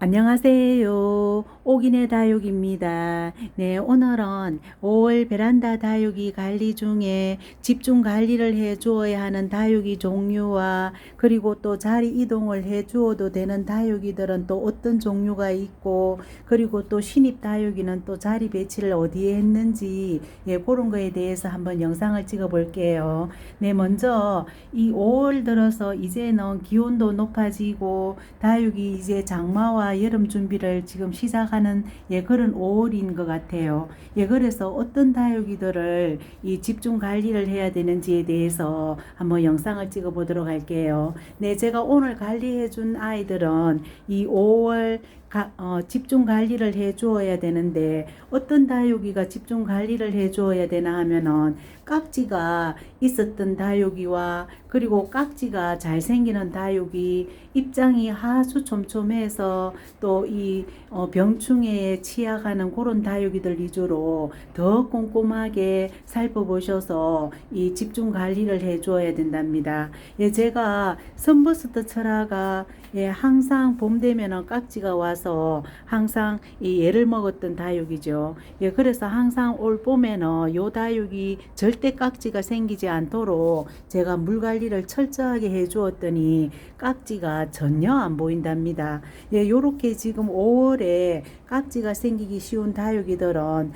안녕하세요. 오기네 다육입니다. 네, 오늘은 5월 베란다 다육이 관리 중에 집중 관리를 해 주어야 하는 다육이 종류와 그리고 또 자리 이동을 해 주어도 되는 다육이들은 또 어떤 종류가 있고 그리고 또 신입 다육이는 또 자리 배치를 어디에 했는지 예, 그런 거에 대해서 한번 영상을 찍어 볼게요. 네, 먼저 이 5월 들어서 이제는 기온도 높아지고 다육이 이제 장마와 여름 준비를 지금 시작하는 예 그런 5월인 것 같아요. 예 그래서 어떤 다육이들을 이 집중 관리를 해야 되는지에 대해서 한번 영상을 찍어 보도록 할게요. 네, 제가 오늘 관리해 준 아이들은 이 5월 가, 어, 집중 관리를 해 주어야 되는데 어떤 다육이가 집중 관리를 해 주어야 되나 하면은 깍지가 있었던 다육이와 그리고 깍지가 잘 생기는 다육이 입장이 하수 촘촘해서 또이 어, 병충해에 취약하는 그런 다육이들 위주로 더 꼼꼼하게 살펴보셔서 이 집중 관리를 해 주어야 된답니다. 예, 제가 선버스트 철화가 예, 항상 봄 되면은 깍지가 와서 항상 이 애를 먹었던 다육이죠. 예, 그래서 항상 올 봄에는 요 다육이 절대 깍지가 생기지 않도록 제가 물 관리를 철저하게 해 주었더니 깍지가 전혀 안 보인답니다. 예, 요렇게 지금 5월에 깍지가 생기기 쉬운 다육이들은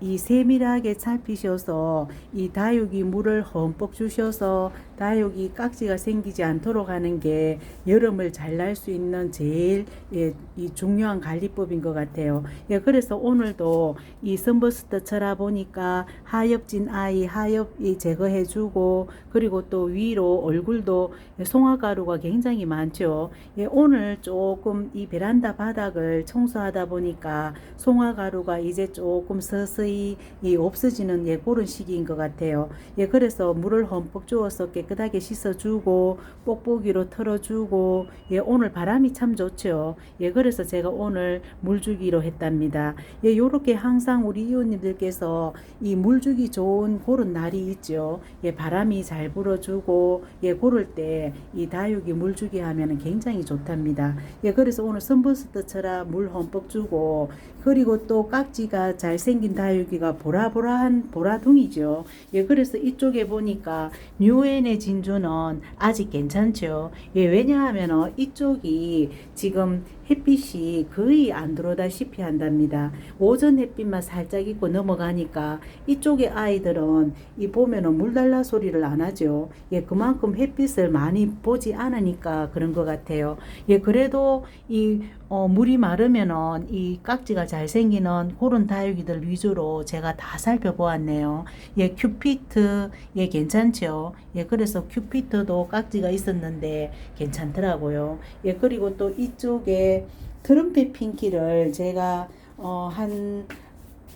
이 세밀하게 살피셔서 이 다육이 물을 흠뻑 주셔서 다육이 깍지가 생기지 않도록 하는 게 여름을 잘 날 수 있는 제일 예, 이 중요한 관리법인 것 같아요. 예, 그래서 오늘도 이 선버스터 쳐라 보니까 하엽진 아이 하엽이 제거해주고 그리고 또 위로 얼굴도 송화가루가 굉장히 많죠. 예, 오늘 조금 이 베란다 바닥을 청소하다 보니까 송화가루가 이제 조금 서서히 이 없어지는 예, 그런 시기인 것 같아요. 예, 그래서 물을 흠뻑 주어서 깨끗하게 씻어주고 뽁뽁이로 털어주고 예, 오늘 바람이 참 좋죠. 예, 그래서 제가 오늘 물 주기로 했답니다. 예, 요렇게 항상 우리 이웃님들께서 이 물 주기 좋은 그런 날이 있죠. 예, 바람이 잘 불어주고 예, 고를 때 이 다육이 물 주기 하면은 굉장히 좋답니다. 예, 그래서 오늘 선버스트처럼 물 흠뻑 주고 그리고 또 깍지가 잘 생긴 다육이가 보라보라한 보라둥이죠. 예, 그래서 이쪽에 보니까 뉴엔의 진주는 아직 괜찮죠. 예, 왜냐하면 이쪽이 지금 햇빛이 거의 안 들어오다시피 한답니다. 오전 햇빛만 살짝 있고 넘어가니까 이쪽의 아이들은 이 보면은 물 달라 소리를 안 하죠. 예, 그만큼 햇빛을 많이 보지 않으니까 그런 것 같아요. 예, 그래도 이 어, 물이 마르면은 이 깍지가 잘 생기는 그런 다육이들 위주로 제가 다 살펴보았네요. 예, 큐피트, 예, 괜찮죠. 예, 그래서 큐피트도 깍지가 있었는데 괜찮더라고요. 예, 그리고 또 이쪽에 트럼펫 핑키를 제가 어, 한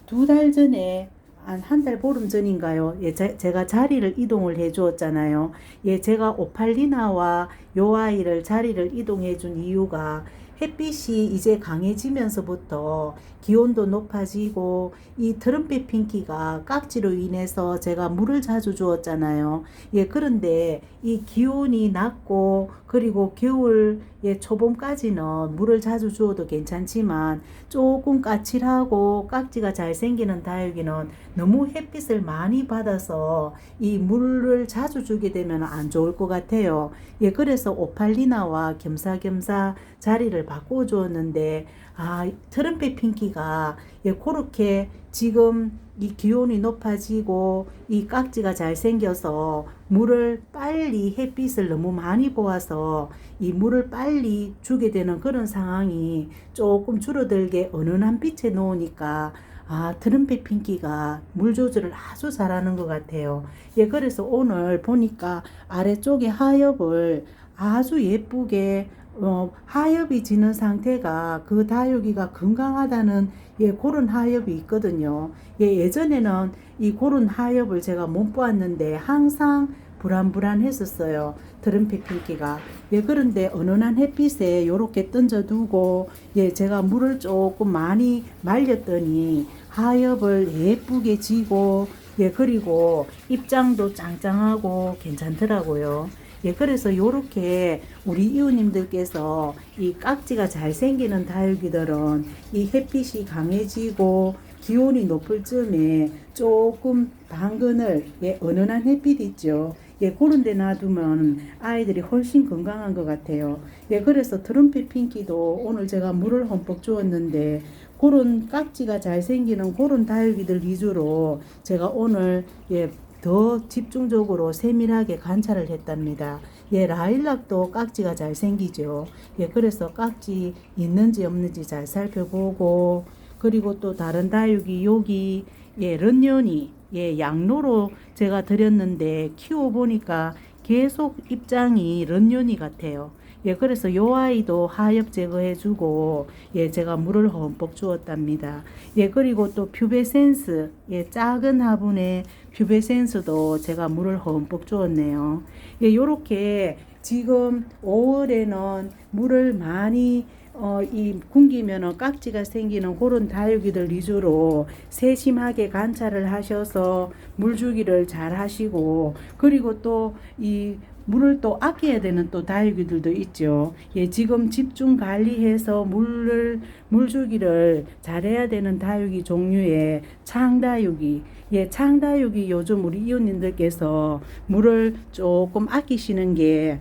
두 달 전에 한한달 보름 전인가요? 예, 제, 제가 자리를 이동을 해 주었잖아요. 예, 제가 오팔리나와 요 아이를 자리를 이동해 준 이유가 햇빛이 이제 강해지면서부터 기온도 높아지고 이 트럼펫 핑키가 깍지로 인해서 제가 물을 자주 주었잖아요. 예, 그런데 이 기온이 낮고 그리고 겨울 예, 초봄까지는 물을 자주 주어도 괜찮지만 조금 까칠하고 깍지가 잘 생기는 다육이는 너무 햇빛을 많이 받아서 이 물을 자주 주게 되면 안 좋을 것 같아요. 예, 그래서 오팔리나와 겸사겸사 자리를 바꿔 주었는데 아, 트럼펫 핑키가 예, 그렇게 지금 이 기온이 높아지고 이 깍지가 잘 생겨서 물을 빨리 햇빛을 너무 많이 보아서 이 물을 빨리 주게 되는 그런 상황이 조금 줄어들게 은은한 빛에 놓으니까 아, 트럼펫 핑키가 물 조절을 아주 잘하는 것 같아요. 예, 그래서 오늘 보니까 아래쪽에 하엽을 아주 예쁘게 어, 하엽이 지는 상태가 그 다육이가 건강하다는 예, 그런 하엽이 있거든요. 예, 예전에는 이 그런 하엽을 제가 못 보았는데 항상 불안불안했었어요. 트럼펫 핑키가. 예, 그런데 은은한 햇빛에 요렇게 던져두고, 예, 제가 물을 조금 많이 말렸더니 하엽을 예쁘게 지고, 예, 그리고 입장도 짱짱하고 괜찮더라고요. 예, 그래서 요렇게 우리 이웃님들께서 이 깍지가 잘 생기는 다육이들은 이 햇빛이 강해지고 기온이 높을 즈음에 조금 당근을 예, 은은한 햇빛 있죠. 예, 그런 데 놔두면 아이들이 훨씬 건강한 것 같아요. 예, 그래서 트럼펫 핑키도 오늘 제가 물을 흠뻑 주었는데 그런 깍지가 잘 생기는 그런 다육이들 위주로 제가 오늘 예, 더 집중적으로 세밀하게 관찰을 했답니다. 예, 라일락도 깍지가 잘 생기죠. 예, 그래서 깍지 있는지 없는지 잘 살펴보고 그리고 또 다른 다육이 여기 예, 런년이 예, 양로로 제가 드렸는데 키워 보니까 계속 입장이 런년이 같아요. 예, 그래서 요 아이도 하엽 제거해주고, 예, 제가 물을 흠뻑 주었답니다. 예, 그리고 또 퓨베센스, 예, 작은 화분에 퓨베센스도 제가 물을 흠뻑 주었네요. 예, 요렇게 지금 5월에는 물을 많이 어, 이 굶기면은 깍지가 생기는 그런 다육이들 위주로 세심하게 관찰을 하셔서 물 주기를 잘 하시고 그리고 또 이 물을 또 아껴야 되는 또 다육이들도 있죠. 예, 지금 집중 관리해서 물을 물 주기를 잘해야 되는 다육이 종류의 창다육이 예, 창다육이 요즘 우리 이웃님들께서 물을 조금 아끼시는 게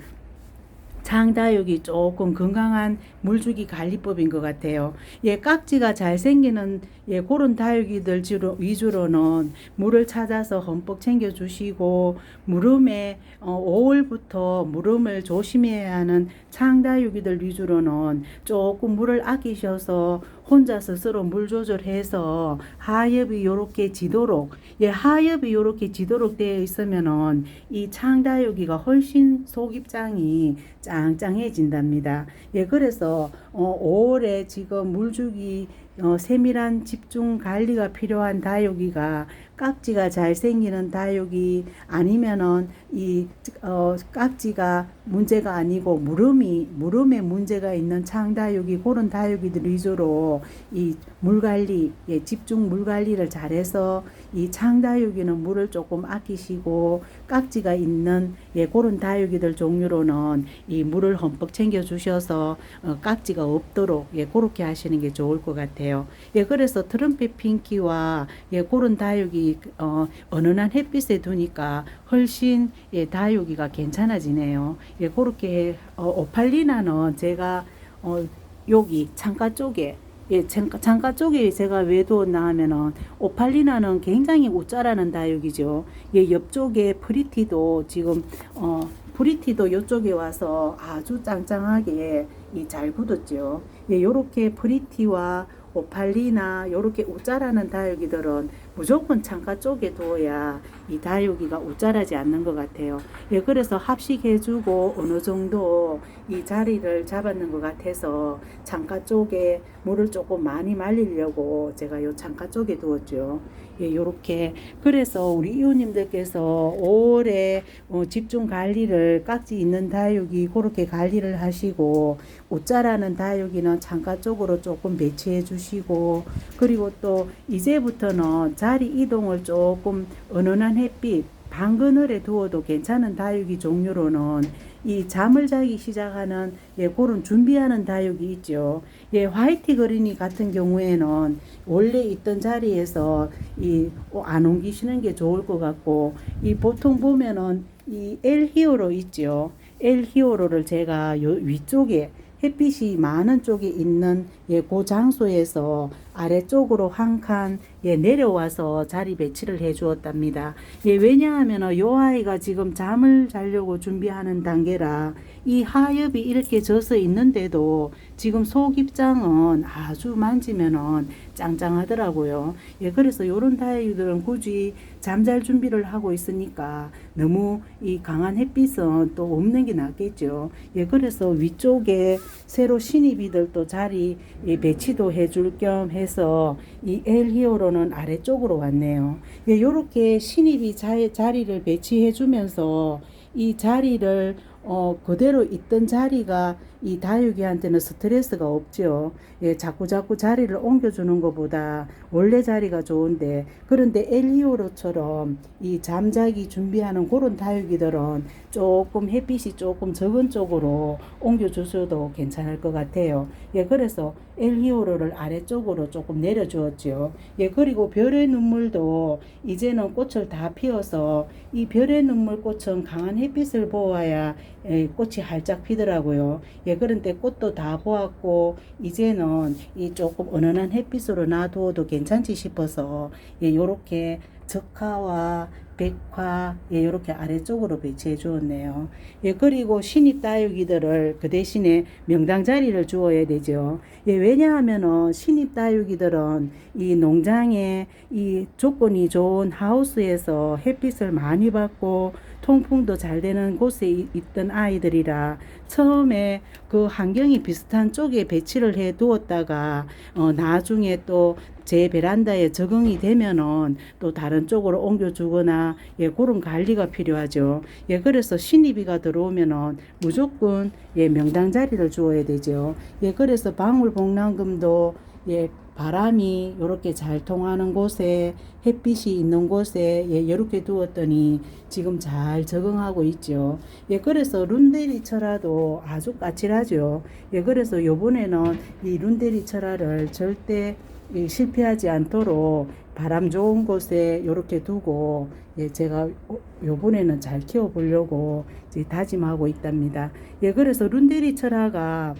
장다육이 조금 건강한 물주기 관리법인 것 같아요. 예, 깍지가 잘 생기는 예, 그런 다육이들 주로, 위주로는 물을 찾아서 흠뻑 챙겨주시고 무름에 어, 5월부터 무름을 조심해야 하는 창다육이들 위주로는 조금 물을 아끼셔서 혼자 스스로 물 조절해서 하엽이 요렇게 지도록 예 하엽이 요렇게 지도록 되어 있으면은 이 창다육이가 훨씬 속 입장이 짱짱해진답니다. 예 그래서 어 5월에 지금 물주기 어, 세밀한 집중 관리가 필요한 다육이가 깍지가 잘 생기는 다육이 아니면은 이 어, 깍지가 문제가 아니고 무름이 무름에 문제가 있는 창다육이 그런 다육이들 위주로 이 물 관리 예, 집중 물 관리를 잘해서 이 창다육이는 물을 조금 아끼시고 깍지가 있는 예, 그런 다육이들 종류로는 이 물을 흠뻑 챙겨 주셔서 어, 깍지가 없도록 예, 그렇게 하시는 게 좋을 것 같아요. 예, 그래서 트럼펫 핑키와 예, 그런 다육이 어, 은은한 햇빛에 두니까 훨씬 예, 다육이가 괜찮아지네요. 예, 그렇게 어, 오팔리나는 제가 어, 여기 창가 쪽에 예, 창가, 창가 쪽에 제가 왜 두었나 하면은 오팔리나는 굉장히 웃자라는 다육이죠. 예, 옆쪽에 프리티도 지금 어 프리티도 이쪽에 와서 아주 짱짱하게 이잘 굳었죠. 예, 요렇게 프리티와 오팔리나 요렇게 웃자라는 다육이들은 무조건 창가 쪽에 두어야 이 다육이가 웃자라지 않는 것 같아요. 예, 그래서 합식해주고 어느 정도 이 자리를 잡았는 것 같아서 창가 쪽에 물을 조금 많이 말리려고 제가 요 창가 쪽에 두었죠. 예, 요렇게. 그래서 우리 이웃님들께서 5월에 어, 집중 관리를 깍지 있는 다육이 그렇게 관리를 하시고 옷자라는 다육이는 창가 쪽으로 조금 배치해 주시고 그리고 또 이제부터는 자리 이동을 조금 은은한 햇빛 방 그늘에 두어도 괜찮은 다육이 종류로는 이 잠을 자기 시작하는 예, 그런 준비하는 다육이 있죠. 예, 화이트 그린이 같은 경우에는 원래 있던 자리에서 이안 옮기시는 게 좋을 것 같고 이 보통 보면은 이 엘 히어로 있죠. 엘 히어로를 제가 요 위쪽에 햇빛이 많은 쪽에 있는 예, 그 장소에서 아래쪽으로 한 칸 예, 내려와서 자리 배치를 해 주었답니다. 예, 왜냐하면 요 아이가 지금 잠을 자려고 준비하는 단계라 이 하엽이 이렇게 져서 있는데도 지금 속 입장은 아주 만지면은 짱짱하더라고요. 예, 그래서 요런 다육들은 굳이 잠잘 준비를 하고 있으니까 너무 이 강한 햇빛은 또 없는 게 낫겠죠. 예, 그래서 위쪽에 새로 신입이들도 자리 예, 배치도 해줄 겸 해서 이 엘 히어로는 아래쪽으로 왔네요. 예, 요렇게 신입이 자, 자리를 배치해 주면서 이 자리를 어, 그대로 있던 자리가 이 다육이한테는 스트레스가 없죠. 예, 자꾸 자꾸 자리를 옮겨주는 것보다 원래 자리가 좋은데 그런데 엘리오로처럼 이 잠자기 준비하는 그런 다육이들은 조금 햇빛이 조금 적은 쪽으로 옮겨주셔도 괜찮을 것 같아요. 예, 그래서 엘리오로를 아래쪽으로 조금 내려주었죠. 예, 그리고 별의 눈물도 이제는 꽃을 다 피워서 이 별의 눈물 꽃은 강한 햇빛을 보아야 예, 꽃이 활짝 피더라고요. 예, 그런데 꽃도 다 보았고 이제는 이 조금 은은한 햇빛으로 놔두어도 괜찮지 싶어서 예, 요렇게 적화와 백화 예, 요렇게 아래쪽으로 배치해 주었네요. 예, 그리고 신입 다육이들을 그 대신에 명당 자리를 주어야 되죠. 예, 왜냐하면은 신입 다육이들은 이 농장에 이 조건이 좋은 하우스에서 햇빛을 많이 받고 통풍도 잘 되는 곳에 이- 있던 아이들이라 처음에 그 환경이 비슷한 쪽에 배치를 해 두었다가 어 나중에 또 제 베란다에 적응이 되면은 또 다른 쪽으로 옮겨 주거나 예 그런 관리가 필요하죠. 예 그래서 신입이가 들어오면은 무조건 예 명당 자리를 주어야 되죠. 예 그래서 방울 복랑금도 예 바람이 이렇게 잘 통하는 곳에 햇빛이 있는 곳에 예, 이렇게 두었더니 지금 잘 적응하고 있죠. 예, 그래서 룬데리 철화도 아주 까칠하죠. 예, 그래서 요번에는 이 룬데리 철화를 절대 이 실패하지 않도록 바람 좋은 곳에 이렇게 두고 예, 제가 요- 요번에는 잘 키워 보려고 이제 다짐하고 있답니다. 예, 그래서 룬데리 철화가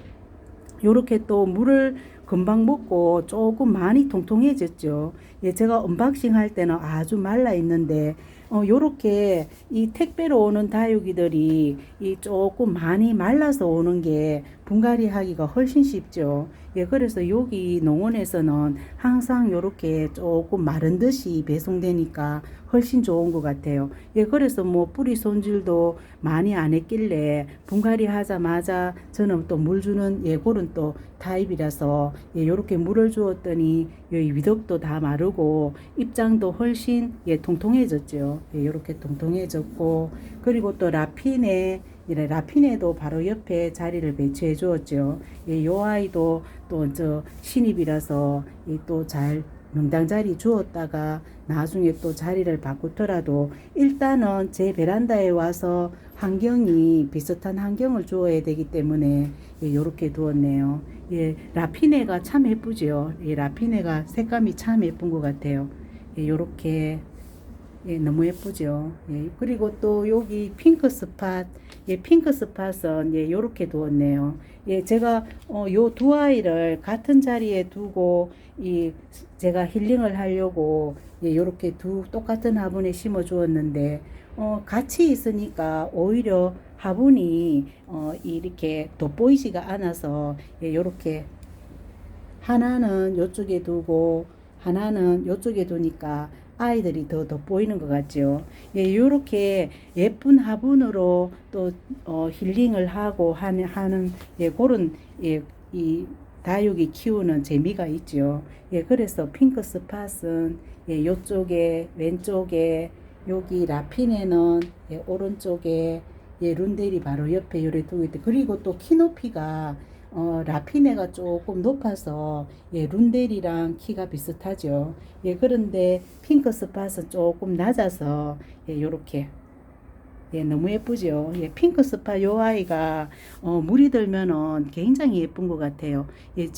요렇게 또 물을 금방 먹고 조금 많이 통통해졌죠. 예, 제가 언박싱 할 때는 아주 말라 있는데 어, 요렇게 이 택배로 오는 다육이들이 이 조금 많이 말라서 오는 게 분갈이 하기가 훨씬 쉽죠. 예, 그래서 여기 농원에서는 항상 요렇게 조금 마른 듯이 배송되니까 훨씬 좋은 것 같아요. 예, 그래서 뭐 뿌리 손질도 많이 안 했길래 분갈이 하자마자 저는 또 물 주는 예, 그런 또 타입이라서 예, 요렇게 물을 주었더니 이 위덕도 다 마르고 입장도 훨씬 예, 통통해졌죠. 예, 요렇게 통통해졌고 그리고 또 라핀에 이래 라핀에도 바로 옆에 자리를 배치해 주었죠. 예, 요 아이도 또 저 신입이라서 또잘 명당 자리 주었다가 나중에 또 자리를 바꾸더라도 일단은 제 베란다에 와서 환경이 비슷한 환경을 주어야 되기 때문에 예, 요렇게 두었네요. 예, 라피네가 참 예쁘죠. 예, 라피네가 색감이 참 예쁜 것 같아요. 예, 요렇게 예, 너무 예쁘죠. 예, 그리고 또 여기 핑크 스팟, 예, 핑크 스팟은 예, 요렇게 두었네요. 예, 제가 어, 요 두 아이를 같은 자리에 두고 이 제가 힐링을 하려고 예, 요렇게 두 똑같은 화분에 심어 주었는데 어, 같이 있으니까 오히려 화분이 어, 이렇게 돋보이지가 않아서 예, 요렇게 하나는 요쪽에 두고 하나는 요쪽에 두니까 아이들이 더 돋보이는 것 같죠. 예, 요렇게 예쁜 화분으로 또 어, 힐링을 하고 하는, 하는 예, 그런 예, 이 다육이 키우는 재미가 있죠. 예, 그래서 핑크 스팟은 예, 요쪽에 왼쪽에 여기 라핀에는 예, 오른쪽에 예, 룬델이 바로 옆에 요래 두고 있대. 그리고 또 키높이가 어, 라피네가 조금 높아서 예, 룬델이랑 키가 비슷하죠. 예, 그런데 핑크 스팟은 조금 낮아서 예, 요렇게 예, 너무 예쁘죠. 예, 핑크 스파 요 아이가 어, 물이 들면은 굉장히 예쁜 것 같아요. 예,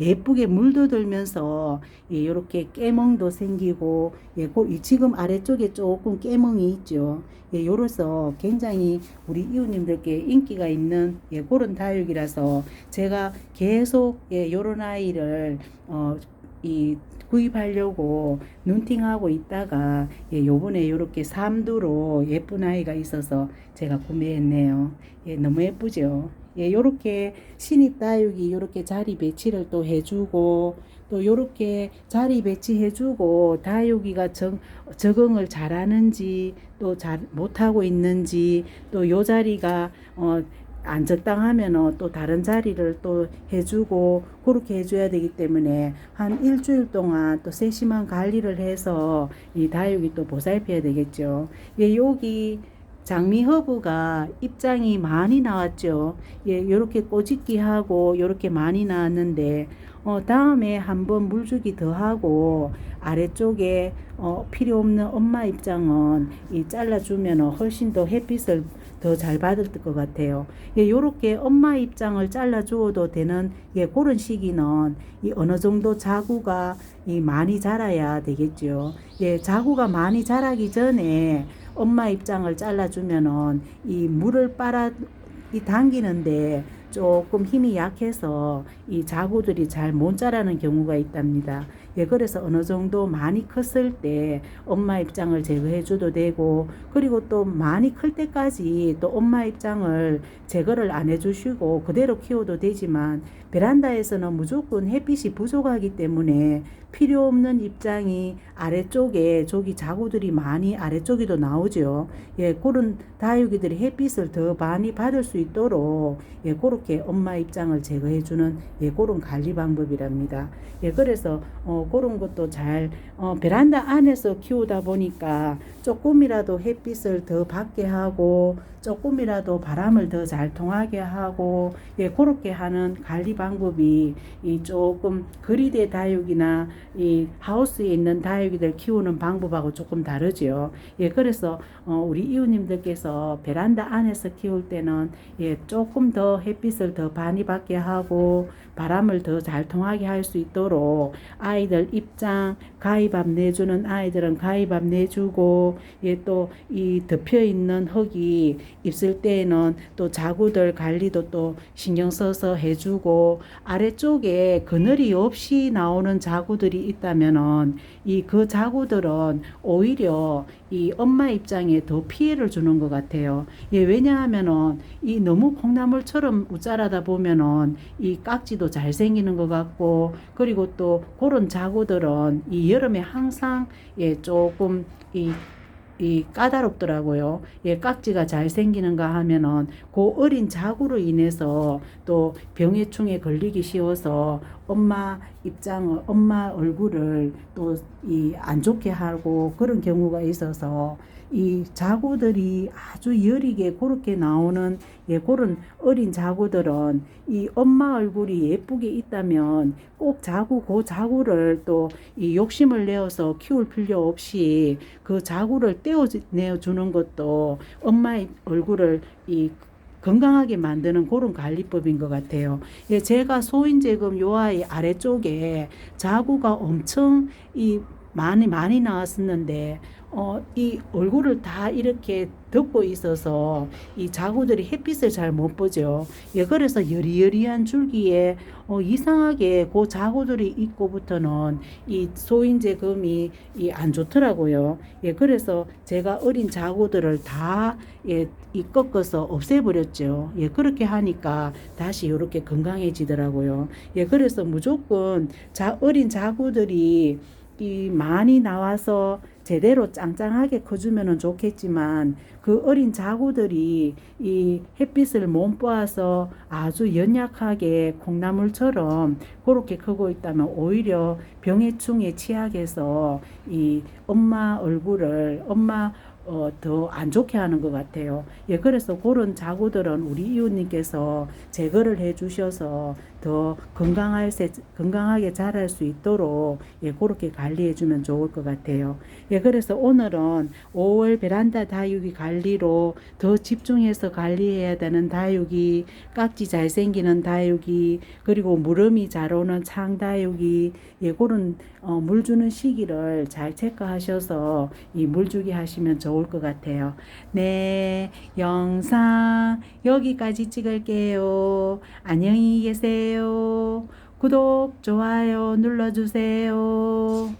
예쁘게 물도 들면서 예, 요렇게 깨멍도 생기고 예, 고, 이 지금 아래쪽에 조금 깨멍이 있죠. 예, 요로서 굉장히 우리 이웃님들께 인기가 있는 예, 그런 다육이라서 제가 계속 예, 요런 아이를 어, 이 구입하려고 눈팅하고 있다가 예, 요번에 요렇게 삼두로 예쁜 아이가 있어서 제가 구매했네요. 예, 너무 예쁘죠? 예, 요렇게 신입 다육이 요렇게 자리 배치를 또 해주고 또 요렇게 자리 배치해주고 다육이가 정, 적응을 잘하는지 또 잘 못하고 있는지 또 요 자리가 어, 안 적당하면 또 다른 자리를 또 해주고 그렇게 해줘야 되기 때문에 한 일주일 동안 또 세심한 관리를 해서 이 다육이 또 보살펴야 되겠죠. 예, 여기 장미 허브가 입장이 많이 나왔죠. 예, 요렇게 꼬집기 하고 요렇게 많이 나왔는데 어, 다음에 한번 물주기 더 하고 아래쪽에 어, 필요 없는 엄마 입장은 이 잘라주면 훨씬 더 햇빛을 더 잘 받을 것 같아요. 예, 요렇게 엄마 입장을 잘라 주어도 되는 예, 그런 시기는 이 어느 정도 자구가 이 많이 자라야 되겠죠. 예, 자구가 많이 자라기 전에 엄마 입장을 잘라 주면은 이 물을 빨아 이 당기는데 조금 힘이 약해서 이 자구들이 잘 못 자라는 경우가 있답니다. 예, 그래서 어느 정도 많이 컸을 때 엄마 입장을 제거해 줘도 되고, 그리고 또 많이 클 때까지 또 엄마 입장을 제거를 안 해주시고 그대로 키워도 되지만, 베란다에서는 무조건 햇빛이 부족하기 때문에 필요 없는 입장이 아래쪽에 저기 자구들이 많이 아래쪽에도 나오죠. 예, 그런 다육이들이 햇빛을 더 많이 받을 수 있도록 예, 그렇게 엄마 입장을 제거해 주는 예, 그런 관리 방법이랍니다. 예, 그래서 어, 그런 것도 잘 어, 베란다 안에서 키우다 보니까 조금이라도 햇빛을 더 받게 하고 조금이라도 바람을 더 잘 통하게 하고 예, 그렇게 하는 관리 방법이 이 조금 거리대 다육이나 이 하우스에 있는 다육이들 키우는 방법하고 조금 다르죠. 예, 그래서 어, 우리 이웃님들께서 베란다 안에서 키울 때는 예, 조금 더 햇빛을 더 많이 받게 하고 바람을 더 잘 통하게 할 수 있도록 아이 들 입장 가위밥 내주는 아이들은 가위밥 내주고 예, 또이 덮여 있는 흙이 있을 때에는 또 자구들 관리도 또 신경 써서 해주고 아래쪽에 그늘이 없이 나오는 자구들이 있다면은 이 그 자구들은 오히려 이 엄마 입장에 더 피해를 주는 것 같아요. 예, 왜냐하면은 이 너무 콩나물처럼 우짜라다 보면은 이 깍지도 잘 생기는 것 같고 그리고 또 그런 자구들은 이 여름에 항상 예, 조금 이 이 까다롭더라고요. 예, 깍지가 잘 생기는가 하면은 그 어린 자구로 인해서 또 병해충에 걸리기 쉬워서 엄마 입장을 엄마 얼굴을 또 이 안 좋게 하고 그런 경우가 있어서 이 자구들이 아주 여리게 그렇게 나오는 예, 그런 어린 자구들은 이 엄마 얼굴이 예쁘게 있다면 꼭 자구 그 자구를 또 이 욕심을 내어서 키울 필요 없이 그 자구를 떼어내 주는 것도 엄마 얼굴을 이 건강하게 만드는 그런 관리법인 것 같아요. 예, 제가 소인제금 요 아이 아래쪽에 자구가 엄청 이 많이 많이 나왔었는데 어, 이 얼굴을 다 이렇게 덮고 있어서 이 자구들이 햇빛을 잘 못 보죠. 예, 그래서 여리여리한 줄기에 어, 이상하게 그 자구들이 있고부터는 이 소인제 금이 이 안 좋더라고요. 예, 그래서 제가 어린 자구들을 다 예, 이 꺾어서 없애버렸죠. 예, 그렇게 하니까 다시 이렇게 건강해지더라고요. 예, 그래서 무조건 자, 어린 자구들이 이 많이 나와서 제대로 짱짱하게 커주면 좋겠지만 그 어린 자구들이 이 햇빛을 못 보아서 아주 연약하게 콩나물처럼 그렇게 크고 있다면 오히려 병해충에 취약해서 이 엄마 얼굴을 엄마 어, 더 안 좋게 하는 것 같아요. 예, 그래서 그런 자구들은 우리 이웃님께서 제거를 해 주셔서 더 건강할 세, 건강하게 자랄 수 있도록 예, 그렇게 관리해 주면 좋을 것 같아요. 예, 그래서 오늘은 5월 베란다 다육이 관리로 더 집중해서 관리해야 되는 다육이, 깍지 잘 생기는 다육이, 그리고 무름이 잘 오는 창 다육이, 예, 그런 어, 물 주는 시기를 잘 체크하셔서 이 물 주기 하시면 좋을 것 같아요. 네, 영상 여기까지 찍을게요. 안녕히 계 세요. 구독, 좋아요 눌러주세요.